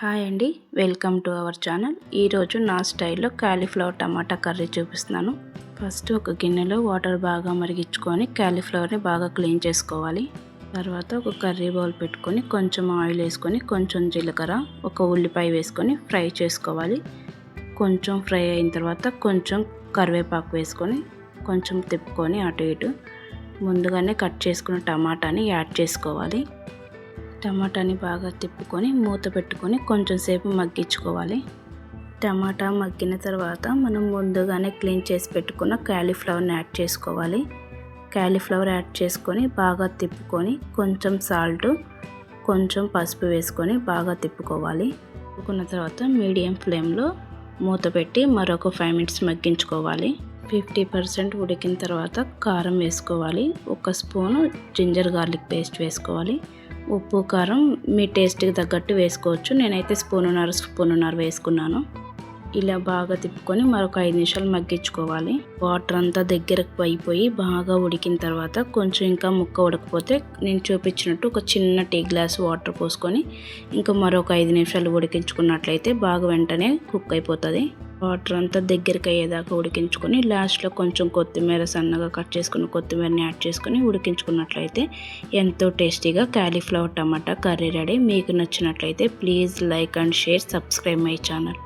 Hi అండి welcome to our channel. ఈరోజు నా స్టైల్లో కాలీఫ్లవర్ టమాటా కర్రీ చూపిస్తున్నాను. ఫస్ట్ ఒక గిన్నెలో వాటర్ బాగా మరిగించుకొని కాలీఫ్లవర్ని బాగా క్లీన్ చేసుకోవాలి. తర్వాత ఒక కర్రీ బౌల్ పెట్టుకొని కొంచెం ఆయిల్ వేసుకొని కొంచెం జీలకర్ర ఒక ఉల్లిపాయ వేసుకొని ఫ్రై చేసుకోవాలి. కొంచెం ఫ్రై అయిన తర్వాత కొంచెం కరివేపాకు వేసుకొని కొంచెం తిప్పుకొని అటు ఇటు. ముందుగానే కట్ చేసుకున్న టమాటాని యాడ్ చేసుకోవాలి. టమాటాని బాగా తిప్పుకొని మూత పెట్టుకొని కొంచెం సేపు మగ్గించుకోవాలి. టమాటా మగ్గిన తర్వాత మనం ముందుగానే క్లీన్ చేసి పెట్టుకున్న క్యాలీఫ్లవర్ని యాడ్ చేసుకోవాలి. క్యాలీఫ్లవర్ యాడ్ చేసుకొని బాగా తిప్పుకొని కొంచెం సాల్ట్ కొంచెం పసుపు వేసుకొని బాగా తిప్పుకోవాలి. తిప్పుకున్న తర్వాత మీడియం ఫ్లేమ్లో మూత పెట్టి మరొక ఫైవ్ మినిట్స్ మగ్గించుకోవాలి. ఫిఫ్టీ పర్సెంట్ ఉడికిన తర్వాత కారం వేసుకోవాలి. ఒక స్పూను జింజర్ గార్లిక్ పేస్ట్ వేసుకోవాలి. ఉప్పు కారం మీ టేస్ట్కి తగ్గట్టు వేసుకోవచ్చు. నేనైతే స్పూనున్నర స్పూనున్నర వేసుకున్నాను. ఇలా బాగా తిప్పుకొని మరొక ఐదు నిమిషాలు మగ్గించుకోవాలి. వాటర్ అంతా దగ్గరకు అయిపోయి బాగా ఉడికిన తర్వాత కొంచెం ఇంకా ముక్క ఉడకపోతే నేను చూపించినట్టు ఒక చిన్న టీ గ్లాస్ వాటర్ పోసుకొని ఇంకా మరొక ఐదు నిమిషాలు ఉడికించుకున్నట్లయితే బాగా వెంటనే కుక్ అయిపోతుంది. వాటర్ అంతా దగ్గరికి అయ్యేదాకా ఉడికించుకొని లాస్ట్లో కొంచెం కొత్తిమీర సన్నగా కట్ చేసుకుని కొత్తిమీరని యాడ్ చేసుకొని ఉడికించుకున్నట్లయితే ఎంతో టేస్టీగా కాలీఫ్లవర్ టమాటా కర్రీ రెడీ. మీకు నచ్చినట్లయితే please like and share subscribe my channel.